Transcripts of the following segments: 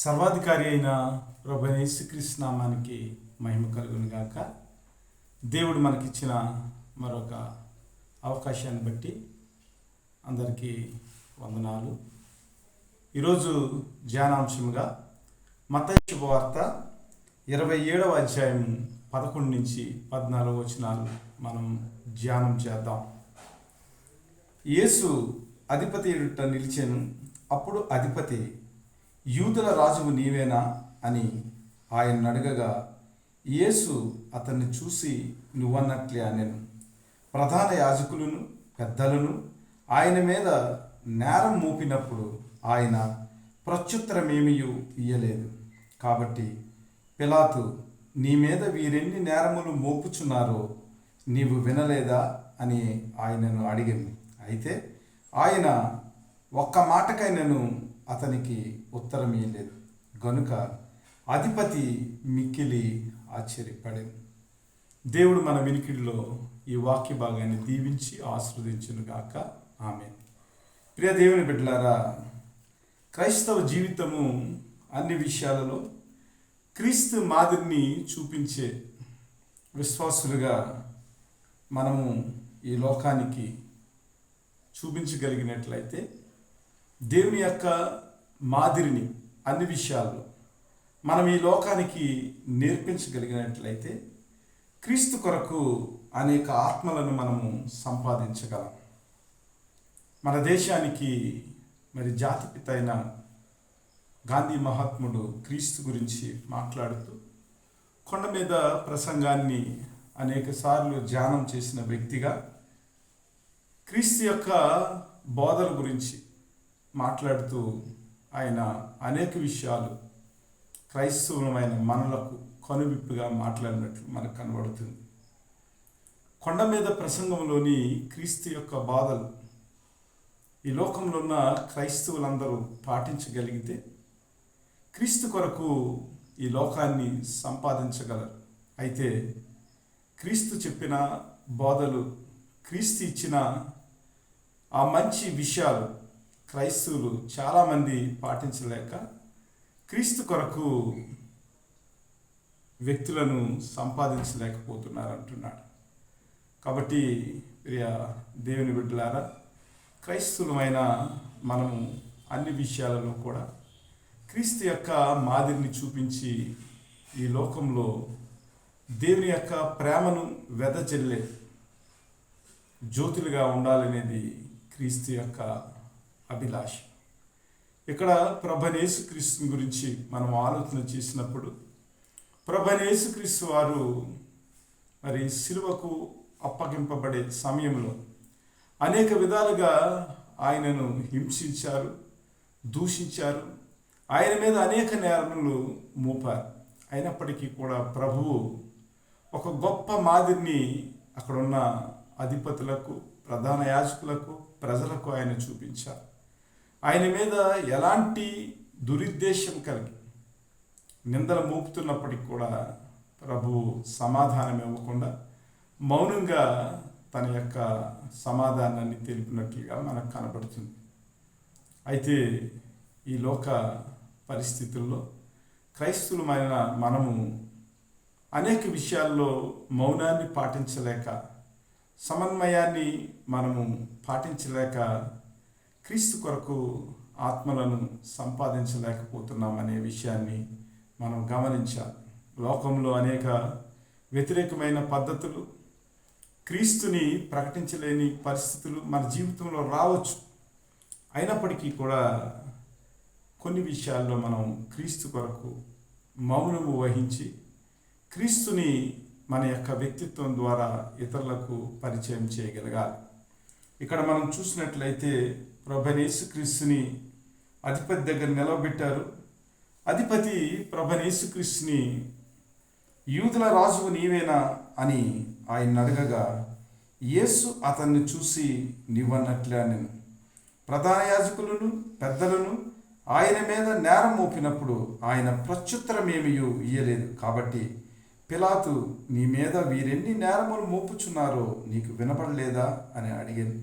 సర్వాధికారి అయిన ప్రభు యేసుక్రీస్తు నామానికి మహిమ కలుగును గాక. దేవుడు మనకిచ్చిన మరొక అవకాశాన్ని బట్టి అందరికీ వందనాలు. ఈరోజు ధ్యానాంశముగా మత శుభవార్త ఇరవై ఏడవ అధ్యాయం పదకొండు నుంచి పద్నాలుగు వచనాలు మనం ధ్యానం చేద్దాం. యేసు అధిపతి నిలిచాను. అప్పుడు అధిపతి యూదుల రాజువు నీవేనా అని ఆయన అడగగా యేసు అతన్ని చూసి నువ్వన్నట్లే అనెను. ప్రధాన యాజకులను పెద్దలను ఆయన మీద నేరం మోపినప్పుడు ఆయన ప్రత్యుత్తరమేమియు ఇయ్యలేదు. కాబట్టి పిలాతు నీ మీద వీరెన్ని నేరములు మోపుచున్నారో నీవు వినలేదా? అని ఆయనను అడిగింది. అయితే ఆయన ఒక్క మాటకైనను అతనికి ఉత్తరం ఇయ్యలేదు గనుక అధిపతి మిక్కిలి ఆశ్చర్యపడింది. దేవుడు మన వినికిడిలో ఈ వాక్య భాగాన్ని దీవించి ఆస్వాదించును గాక. ఆమె ప్రియ దేవుని బిడ్డలారా క్రైస్తవ జీవితము అన్ని విషయాలలో క్రీస్తు మాదిరిని చూపించే విశ్వాసులుగా మనము ఈ లోకానికి చూపించగలిగినట్లయితే దేవుని యొక్క మాదిరిని అన్ని విషయాల్లో మనం ఈ లోకానికి నేర్పించగలిగినట్లయితే క్రీస్తు కొరకు అనేక ఆత్మలను మనము సంపాదించగలం. మన దేశానికి మరి జాతిపిత అయిన గాంధీ మహాత్ముడు క్రీస్తు గురించి మాట్లాడుతూ కొండ మీద ప్రసంగాన్ని అనేక సార్లు ధ్యానం చేసిన వ్యక్తిగా క్రీస్తు యొక్క బోధల గురించి మాట్లాడుతూ ఆయన అనేక విషయాలు క్రైస్తవులమైన మనలకు కనువిప్పుగా మాట్లాడినట్లు మనకు కనబడుతుంది. కొండ మీద ప్రసంగంలోని క్రీస్తు యొక్క బాధలు ఈ లోకంలో ఉన్న క్రైస్తవులందరూ పాటించగలిగితే క్రీస్తు కొరకు ఈ లోకాన్ని సంపాదించగలరు. అయితే క్రీస్తు చెప్పిన బోధలు క్రీస్తు ఇచ్చిన ఆ మంచి విషయాలు క్రైస్తవులు చాలామంది పాటించలేక క్రీస్తు కొరకు వ్యక్తులను సంపాదించలేకపోతున్నారు అంటున్నాడు కాబట్టి ప్రియ దేవుని బిడ్డలారా క్రైస్తవులమైన మనము అన్ని విషయాలలో కూడా క్రీస్తు యొక్క మాదిరిని చూపించి ఈ లోకంలో దేవుని యొక్క ప్రేమను వెదజల్లే జ్యోతులుగా ఉండాలనేది క్రీస్తు యొక్క అభిలాష. ఇక్కడ ప్రభనేసు క్రీస్తు గురించి మనం ఆలోచన చేసినప్పుడు ప్రభనేసు క్రీస్తు వారు మరి సిలువకు అప్పగింపబడే సమయంలో అనేక విధాలుగా ఆయనను హింసించారు దూషించారు. ఆయన మీద అనేక నేరములు మోపారు. అయినప్పటికీ కూడా ప్రభువు ఒక గొప్ప మాదిరిని అక్కడున్న అధిపతులకు ప్రధాన యాజకులకు ప్రజలకు ఆయన చూపించారు. ఆయన మీద ఎలాంటి దురుద్దేశం కలిగి నిందలు మోపుతున్నప్పటికి కూడా ప్రభు సమాధానం ఇవ్వకుండా మౌనంగా తన యొక్క సమాధానాన్ని తెలిపినట్లుగా మనకు కనబడుతుంది. అయితే ఈ లోక పరిస్థితుల్లో క్రైస్తవులమైన మనము అనేక విషయాల్లో మౌనాన్ని పాటించలేక సమన్వయాన్ని మనము పాటించలేక క్రీస్తు కొరకు ఆత్మలను సంపాదించలేకపోతున్నాం అనే విషయాన్ని మనం గమనించాలి. లోకంలో అనేక వ్యతిరేకమైన పద్ధతులు క్రీస్తుని ప్రకటించలేని పరిస్థితులు మన జీవితంలో రావచ్చు. అయినప్పటికీ కూడా కొన్ని విషయాల్లో మనం క్రీస్తు కొరకు మౌనము వహించి క్రీస్తుని మన యొక్క వ్యక్తిత్వం ద్వారా ఇతరులకు పరిచయం చేయగలగాలి. ఇక్కడ మనం చూసినట్లయితే ప్రభనేసు క్రీస్తుని అధిపతి దగ్గర నిలవబెట్టారు. అధిపతి ప్రభనేసు క్రీస్తుని యూదుల రాజువు నీవేనా అని ఆయన అడగగా యేసు అతన్ని చూసి నీవన్నట్లే నేను ప్రధాన యాజకులను పెద్దలను ఆయన మీద నేరం మోపినప్పుడు ఆయన ప్రత్యుత్తరమేమియు ఇయ్యలేదు. కాబట్టి పిలాతు నీ మీద వీరెన్ని నేరములు మోపుచున్నారో నీకు వినపడలేదా? అని అడిగాను.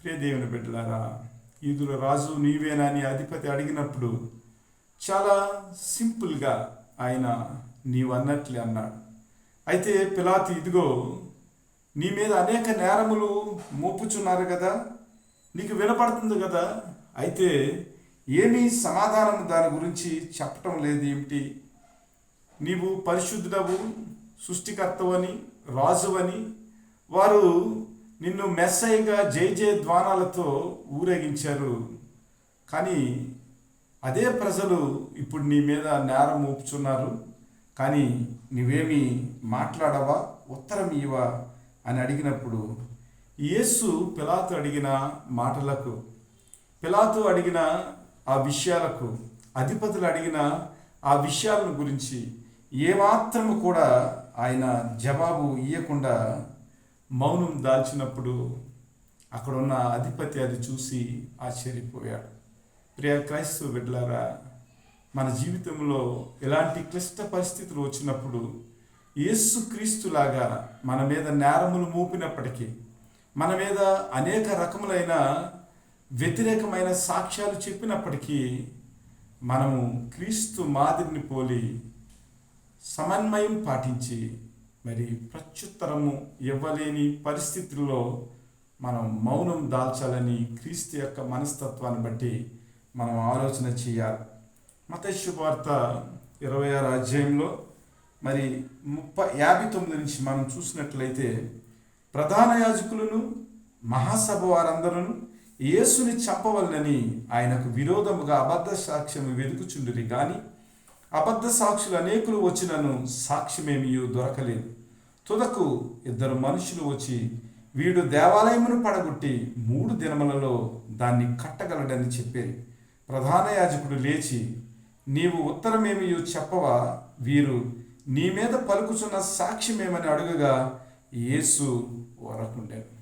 ప్రియ దేవుని బిడ్డలారా ఈదుల రాజు నీవేనా? అని అధిపతి అడిగినప్పుడు చాలా సింపుల్గా ఆయన నీవు అన్నట్లే అన్నాడు. అయితే పిలాతు ఇదిగో నీ మీద అనేక నేరములు మోపుచున్నారు కదా నీకు వినపడుతుంది కదా అయితే ఏమీ సమాధానం దాని గురించి చెప్పటం లేదు ఏమిటి? నీవు పరిశుద్ధుడవు సృష్టికర్తవని రాజువని. వారు నిన్ను మెస్సైగా జై జయ ద్వానాలతో ఊరేగించారు. కానీ అదే ప్రజలు ఇప్పుడు నీ మీద నేరం మోపుచున్నారు. కానీ నువ్వేమి మాట్లాడవా ఉత్తరం ఇవా అని అడిగినప్పుడు యేసు పిలాతు అడిగిన మాటలకు పిలాతు అడిగిన ఆ విషయాలకు అధిపతులు అడిగిన ఆ విషయాలను గురించి ఏమాత్రము కూడా ఆయన జవాబు ఇవ్వకుండా మౌనం దాల్చినప్పుడు అక్కడున్న అధిపతి అది చూసి ఆశ్చర్యపోయాడు. ప్రియ క్రైస్తవ బిడ్డలారా మన జీవితంలో ఎలాంటి క్లిష్ట పరిస్థితులు వచ్చినప్పుడు యేసుక్రీస్తులాగా మన మీద నేరములు మోపినప్పటికీ మన మీద అనేక రకములైన వ్యతిరేకమైన సాక్ష్యాలు చెప్పినప్పటికీ మనము క్రీస్తు మాదిరిని పోలి సమన్వయం పాటించి మరి ప్రత్యుత్తరము ఇవ్వలేని పరిస్థితుల్లో మనం మౌనం దాల్చాలని క్రీస్తు యొక్క మనస్తత్వాన్ని బట్టి మనం ఆలోచన చేయాలి. మత శుభార్త ఇరవై ఆరు అధ్యాయంలో మరి ముప్పై యాభై తొమ్మిది నుంచి మనం చూసినట్లయితే ప్రధాన యాజకులను మహాసభ వారందరూ యేసుని చంపవలనని ఆయనకు విరోధముగా అబద్ధ సాక్ష్యం వెతుకుచుండిరి కానీ అబద్ధ సాక్షులు అనేకులు వచ్చినను సాక్ష్యమేమియూ దొరకలేదు. తుదకు ఇద్దరు మనుషులు వచ్చి వీడు దేవాలయమును పడగొట్టి మూడు దినములలో దాన్ని కట్టగలడని చెప్పారు. ప్రధాన యాజకుడు లేచి నీవు ఉత్తరమేమి చెప్పవా? వీరు నీ మీద పలుకుచున్న సాక్ష్యమేమని అడుగగా యేసు వరకుండాను.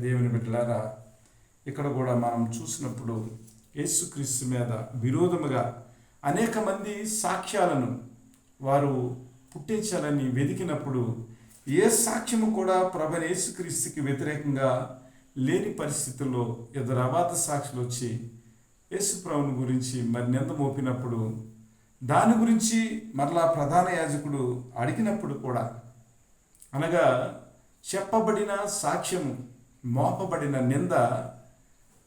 దేవుని బిడ్డలారా ఇక్కడ కూడా మనం చూసినప్పుడు యేసుక్రీస్తు మీద విరోధముగా అనేక మంది సాక్ష్యాలను వారు పుట్టించాలని వెతికినప్పుడు ఏ సాక్ష్యము కూడా ప్రభని యేసుక్రీస్తుకి వ్యతిరేకంగా లేని పరిస్థితుల్లో ఇద్దరు అవాత సాక్షులు వచ్చి యేసుప్రభుని గురించి మరి నింద మోపినప్పుడు దాని గురించి మరలా ప్రధాన యాజకుడు అడిగినప్పుడు కూడా అనగా చెప్పబడిన సాక్ష్యము మోపబడిన నింద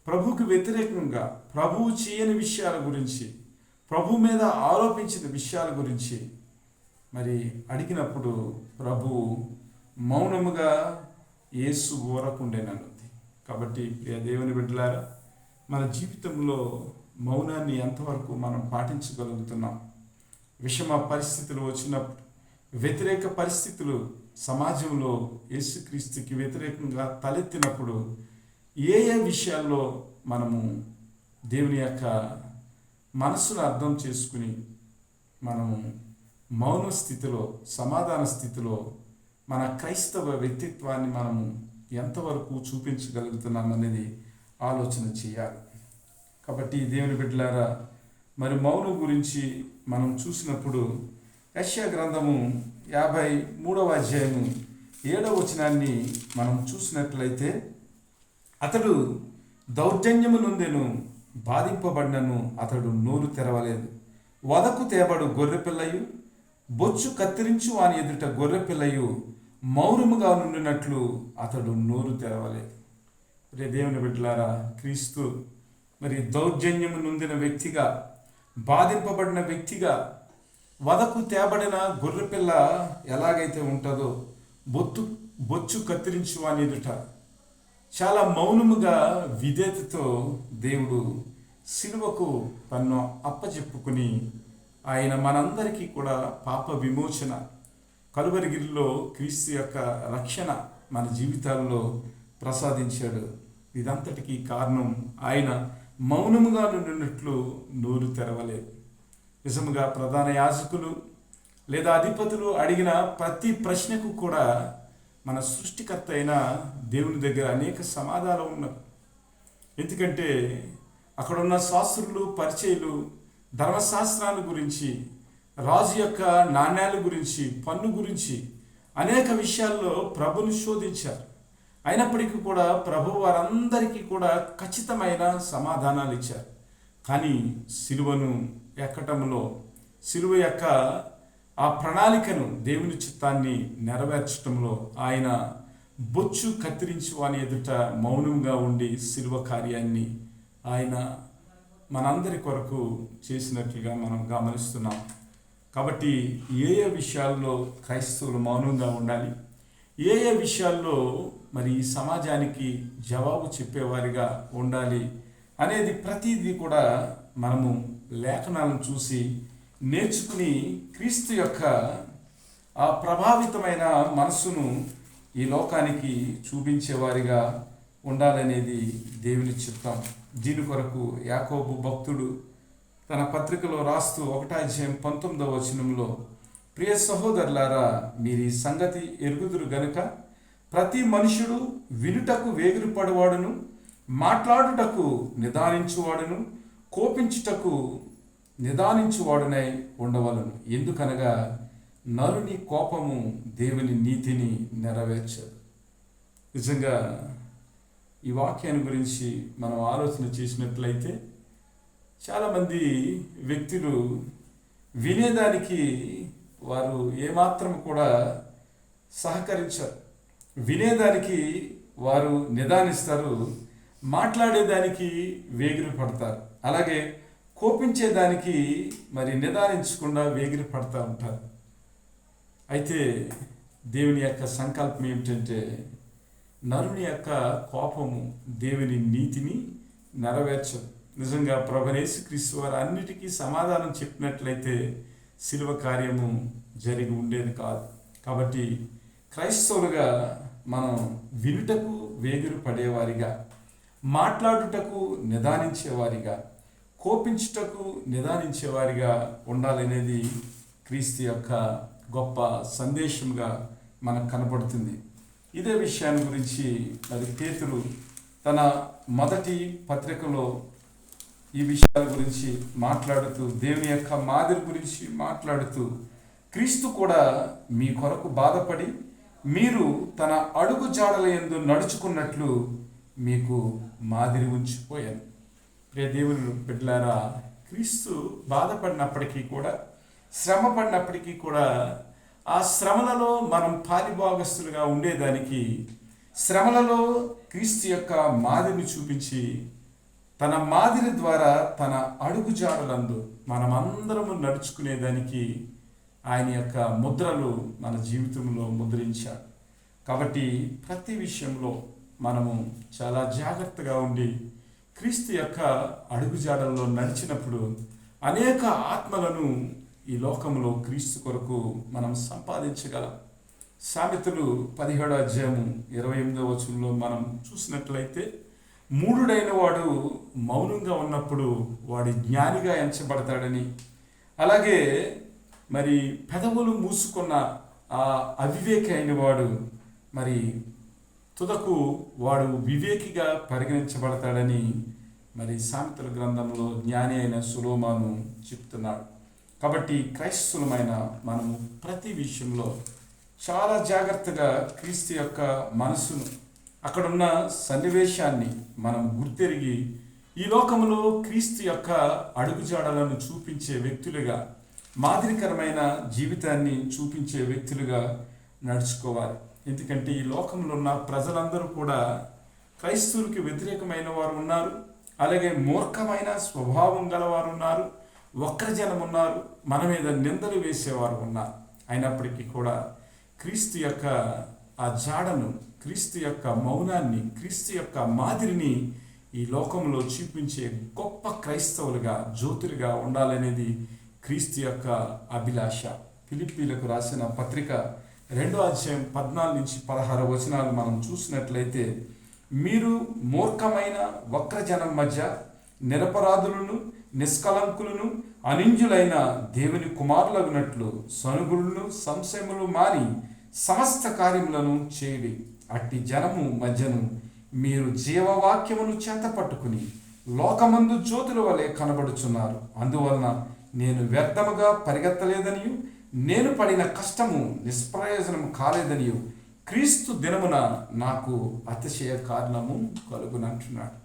ప్రభుకు వ్యతిరేకంగా ప్రభువు చేయని విషయాల గురించి ప్రభు మీద ఆరోపించిన విషయాల గురించి మరి అడిగినప్పుడు ప్రభు మౌనముగా యేసు ఊరకుండేనన్నది కాబట్టి ప్రియ దేవుని బిడ్డలారా మన జీవితంలో మౌనాన్ని ఎంతవరకు మనం పాటించగలుగుతున్నాం? విషమ పరిస్థితులు వచ్చినప్పుడు వ్యతిరేక పరిస్థితులు సమాజంలో యేసుక్రీస్తుకి వ్యతిరేకంగా తలెత్తినప్పుడు ఏ ఏ విషయాల్లో మనము దేవుని యొక్క మనస్సును అర్థం చేసుకుని మనము మౌన స్థితిలో సమాధాన స్థితిలో మన క్రైస్తవ వ్యక్తిత్వాన్ని మనము ఎంతవరకు చూపించగలుగుతున్నాం అనేది ఆలోచన చేయాలి. కాబట్టి దేవుని బిడ్డలారా మరి మౌనం గురించి మనం చూసినప్పుడు యశ్యా గ్రంథము యాభై మూడవ అధ్యాయము ఏడవ వచనాన్ని మనం చూసినట్లయితే అతడు దౌర్జన్యము నుండెను బాధింపబడినను అతడు నోరు తెరవలేదు. వదకు తేబడు గొర్రెపిల్లయు బొచ్చు కత్తిరించు వాని ఎదుట గొర్రెపిల్లయు మౌనముగా నుండినట్లు అతడు నోరు తెరవలేదు. రే దేవుని బిడ్డలారా క్రీస్తు మరి దౌర్జన్యము నొందిన వ్యక్తిగా బాధింపబడిన వ్యక్తిగా వదకు తేబడిన గొర్రెపిల్ల ఎలాగైతే ఉంటుందో బొత్తు బొచ్చు కత్తిరించు వాని ఎదుట చాలా మౌనముగా విధేతతో దేవుడు సిలువకు తన్ను అప్పచెప్పుకుని ఆయన మనందరికీ కూడా పాప విమోచన కలువరిగిరిలో క్రీస్తు యొక్క రక్షణ మన జీవితాల్లో ప్రసాదించాడు. ఇదంతటికీ కారణం ఆయన మౌనముగా నుండినట్లు నోరు తెరవలేదు. నిజముగా ప్రధాన యాజకులు లేదా అధిపతులు అడిగిన ప్రతి ప్రశ్నకు కూడా మన సృష్టికర్త అయిన దేవుని దగ్గర అనేక సమాధానాలు ఉన్నవి. ఎందుకంటే అక్కడున్న శాస్త్రులు పరిచయలు ధర్మశాస్త్రాల గురించి రాజు యొక్క నాణ్యాల గురించి పన్ను గురించి అనేక విషయాల్లో ప్రభుని శోధించారు. అయినప్పటికీ కూడా ప్రభు వారందరికీ కూడా ఖచ్చితమైన సమాధానాలు ఇచ్చారు. కానీ సిలువను ఎక్కటంలో సిలువ యొక్క ఆ ప్రణాళికను దేవుని చిత్తాన్ని నెరవేర్చడంలో ఆయన బొచ్చు కత్తిరించి వాని ఎదుట మౌనంగా ఉండి శిల్వ కార్యాన్ని ఆయన మనందరి కొరకు చేసినట్లుగా మనం గమనిస్తున్నాం. కాబట్టి ఏ ఏ విషయాల్లో క్రైస్తవులు మౌనంగా ఉండాలి? ఏ ఏ విషయాల్లో మరి ఈ సమాజానికి జవాబు చెప్పేవారిగా ఉండాలి అనేది ప్రతిదీ కూడా మనము లేఖనాలను చూసి నేర్చుకుని క్రీస్తు యొక్క ఆ ప్రభావితమైన మనస్సును ఈ లోకానికి చూపించేవారిగా ఉండాలనేది దేవుని చిత్తం దీని కొరకు యాకోబు భక్తుడు తన పత్రికలో రాస్తూ ఒకటాధ్యాయం పంతొమ్మిదవ వచనంలో ప్రియ సహోదరులారా మీరు ఈ సంగతి ఎరుగుదురు గనుక ప్రతి మనుషుడు వినుటకు వేగిరపడవాడును మాట్లాడుటకు నిదానించువాడును కోపించుటకు నిదానించువాడునై ఉండవలను. ఎందుకనగా నరుని కోపము దేవుని నీతిని నెరవేర్చదు. నిజంగా ఈ వాక్యాన్ని గురించి మనం ఆలోచన చేసినట్లయితే చాలామంది వ్యక్తులు వినేదానికి వారు ఏమాత్రం కూడా సహకరించరు. వినేదానికి వారు నిదానిస్తారు మాట్లాడేదానికి వేగిరి పడతారు. అలాగే కోపించేదానికి మరి నిదానించకుండా వేగిరి పడతా ఉంటారు. అయితే దేవుని యొక్క సంకల్పం ఏమిటంటే నరుని యొక్క కోపము దేవుని నీతిని నెరవేర్చదు. నిజంగా ప్రభనేసి క్రీస్తు వారు అన్నిటికీ సమాధానం చెప్పినట్లయితే శిలువ కార్యము జరిగి ఉండేది కాదు. కాబట్టి క్రైస్తవులుగా మనం వినుటకు వేగురు పడేవారిగా మాట్లాడుటకు నిదానించేవారిగా కోపించుటకు నిదానించేవారిగా ఉండాలనేది క్రీస్తు యొక్క గొప్ప సందేశంగా మనకు కనపడుతుంది ఇదే విషయాన్ని గురించి మరి పేతురు తన మొదటి పత్రికలో ఈ విషయాల గురించి మాట్లాడుతూ దేవుని యొక్క మాదిరి గురించి మాట్లాడుతూ క్రీస్తు కూడా మీ కొరకు బాధపడి మీరు తన అడుగు జాడల ఎందు నడుచుకున్నట్లు మీకు మాదిరి ఉంచిపోయాను. ప్రియ దేవుని బిడ్డలారా క్రీస్తు బాధపడినప్పటికీ కూడా శ్రమ పడినప్పటికీ కూడా ఆ శ్రమలలో మనం పాలిభాగస్తులుగా ఉండేదానికి శ్రమలలో క్రీస్తు యొక్క మాదిరిని చూపించి తన మాదిరి ద్వారా తన అడుగుజాడలందు మనమందరము నడుచుకునేదానికి ఆయన యొక్క ముద్రలు మన జీవితంలో ముద్రించాడు కాబట్టి ప్రతి విషయంలో మనము చాలా జాగ్రత్తగా ఉండి క్రీస్తు యొక్క అడుగుజాడల్లో నడిచినప్పుడు అనేక ఆత్మలను ఈ లోకంలో క్రీస్తు కొరకు మనం సంపాదించగలం. సామెతలు పదిహేడో అధ్యాయము ఇరవై ఎనిమిదో వచనంలో మనం చూసినట్లయితే మూడుడైన వాడు మౌనంగా ఉన్నప్పుడు వాడి జ్ఞానిగా ఎంచబడతాడని. అలాగే మరి పెదవులు మూసుకున్న ఆ అవివేకి అయిన వాడు మరి తుదకు వాడు వివేకిగా పరిగణించబడతాడని మరి సామెతల గ్రంథంలో జ్ఞాని అయిన సులోమాను చెప్తున్నాడు. కాబట్టి క్రైస్తులమైన మనము ప్రతి విషయంలో చాలా జాగ్రత్తగా క్రీస్తు యొక్క మనసును అక్కడున్న సన్నివేశాన్ని మనం గుర్తెరిగి ఈ లోకంలో క్రీస్తు యొక్క అడుగుజాడలను చూపించే వ్యక్తులుగా మాదిరికరమైన జీవితాన్ని చూపించే వ్యక్తులుగా నడుచుకోవాలి. ఎందుకంటే ఈ లోకంలో ఉన్న ప్రజలందరూ కూడా క్రైస్తవులకి వ్యతిరేకమైన వారు ఉన్నారు. అలాగే మూర్ఖమైన స్వభావం గలవారు ఉన్నారు. వక్రజనం ఉన్నారు. మన మీద నిందలు వేసేవారు ఉన్నారు. అయినప్పటికీ కూడా క్రీస్తు యొక్క ఆ జాడను క్రీస్తు యొక్క మౌనాన్ని క్రీస్తు యొక్క మాదిరిని ఈ లోకంలో చూపించే గొప్ప క్రైస్తవులుగా జ్యోతులుగా ఉండాలనేది క్రీస్తు యొక్క అభిలాష. ఫిలిప్పీలకు రాసిన పత్రిక రెండో అధ్యాయం పద్నాలుగు నుంచి పదహారు వచనాలు మనం చూసినట్లయితే మీరు మూర్ఖమైన వక్రజనం మధ్య నిరపరాధులను నిష్కలంకులను అనింజులైన దేవుని కుమారులగునట్లు సనుగులను సంశయములు మారి సమస్త కార్యములను చేయడి. అట్టి జనము మధ్యను మీరు జీవవాక్యమును చేత పట్టుకుని లోకమందు జ్యోతుల వలె కనబడుచున్నారు. అందువలన నేను వ్యర్థముగా పరిగెత్తలేదని నేను పడిన కష్టము నిష్ప్రయోజనము కాలేదని క్రీస్తు దినమున నాకు అతిశయ కారణము కలుగునంటున్నాడు.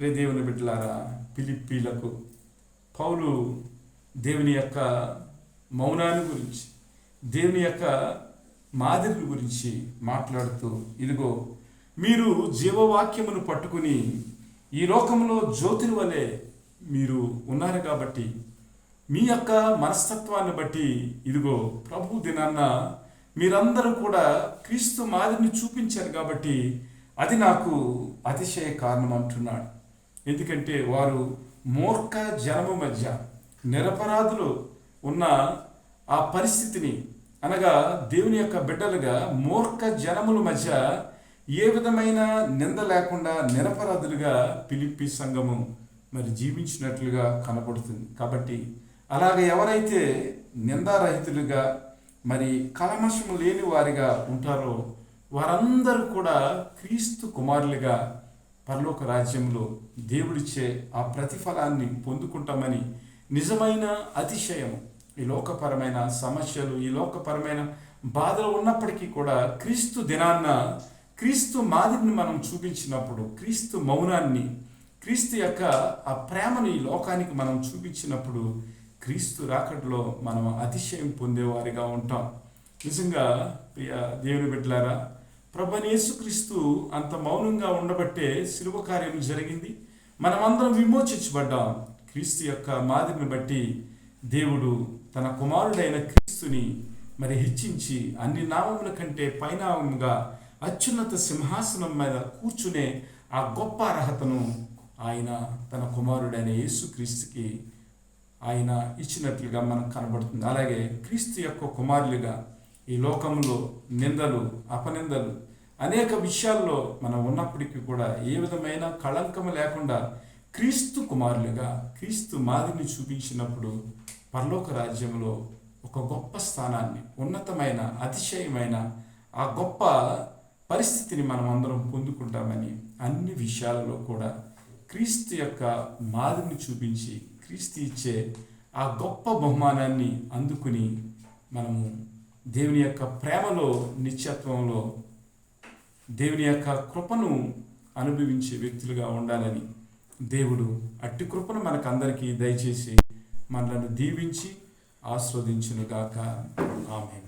రే దేవుని బిడ్డలారా పిలిప్పీలకు పౌలు దేవుని యొక్క మౌనాన్ని గురించి దేవుని యొక్క మాదిరి గురించి మాట్లాడుతూ ఇదిగో మీరు జీవవాక్యమును పట్టుకుని ఈ లోకంలో జ్యోతిని వలె మీరు ఉన్నారు కాబట్టి మీ యొక్క మనస్తత్వాన్ని బట్టి ఇదిగో ప్రభు దినాన్న మీరందరూ కూడా క్రీస్తు మాదిరిని చూపించారు కాబట్టి అది నాకు అతిశయ కారణం అంటున్నాడు. ఎందుకంటే వారు మూర్ఖ జనము మధ్య నిరపరాధులు ఉన్న ఆ పరిస్థితిని అనగా దేవుని యొక్క బిడ్డలుగా మూర్ఖ జనముల మధ్య ఏ విధమైన నింద లేకుండా నిరపరాధులుగా పిలిపి సంఘము మరి జీవించినట్లుగా కనబడుతుంది కాబట్టి అలాగ ఎవరైతే నిందారహితులుగా మరి కలమషము లేని వారిగా ఉంటారో వారందరూ కూడా క్రీస్తు కుమారులుగా పరలోక రాజ్యంలో దేవుడిచ్చే ఆ ప్రతిఫలాన్ని పొందుకుంటామని నిజమైన అతిశయం. ఈ లోకపరమైన సమస్యలు ఈ లోకపరమైన బాధలు ఉన్నప్పటికీ కూడా క్రీస్తు దినాన్న క్రీస్తు మాదిరిని మనం చూపించినప్పుడు క్రీస్తు మౌనాన్ని క్రీస్తు యొక్క ఆ ప్రేమను ఈ లోకానికి మనం చూపించినప్పుడు క్రీస్తు రాకడలో మనం అతిశయం పొందేవారిగా ఉంటాం. నిజంగా ప్రియ దేవుని బిడ్డలారా ప్రభు యేసుక్రీస్తు అంత మౌనంగా ఉండబట్టే శిలువ కార్యం జరిగింది. మనమందరం విమోచించబడ్డాం. క్రీస్తు యొక్క మాదిరిని బట్టి దేవుడు తన కుమారుడైన క్రీస్తుని మరి హెచ్చించి అన్ని నామముల కంటే పైనామంగా అత్యున్నత సింహాసనం మీద కూర్చునే ఆ గొప్ప అర్హతను ఆయన తన కుమారుడైన యేసుక్రీస్తుకి ఆయన ఇచ్చినట్లుగా మనకు కనబడుతుంది. అలాగే క్రీస్తు యొక్క కుమారులుగా ఈ లోకంలో నిందలు అపనిందలు అనేక విషయాల్లో మనం ఉన్నప్పటికీ కూడా ఏ విధమైన కళంకము లేకుండా క్రీస్తు కుమారులుగా క్రీస్తు మాదిరిని చూపించినప్పుడు పరలోక రాజ్యంలో ఒక గొప్ప స్థానాన్ని ఉన్నతమైన అతిశయమైన ఆ గొప్ప పరిస్థితిని మనం అందరం పొందుకుంటామని అన్ని విషయాలలో కూడా క్రీస్తు యొక్క మాదిరిని చూపించి క్రీస్తు ఇచ్చే ఆ గొప్ప బహుమానాన్ని అందుకుని మనము దేవుని యొక్క ప్రేమలో నిత్యత్వంలో దేవుని యొక్క కృపను అనుభవించే వ్యక్తులుగా ఉండాలని దేవుడు అట్టి కృపను మనకందరికీ దయచేసి మనలను దీవించి ఆస్వాదించునుగాక. ఆమె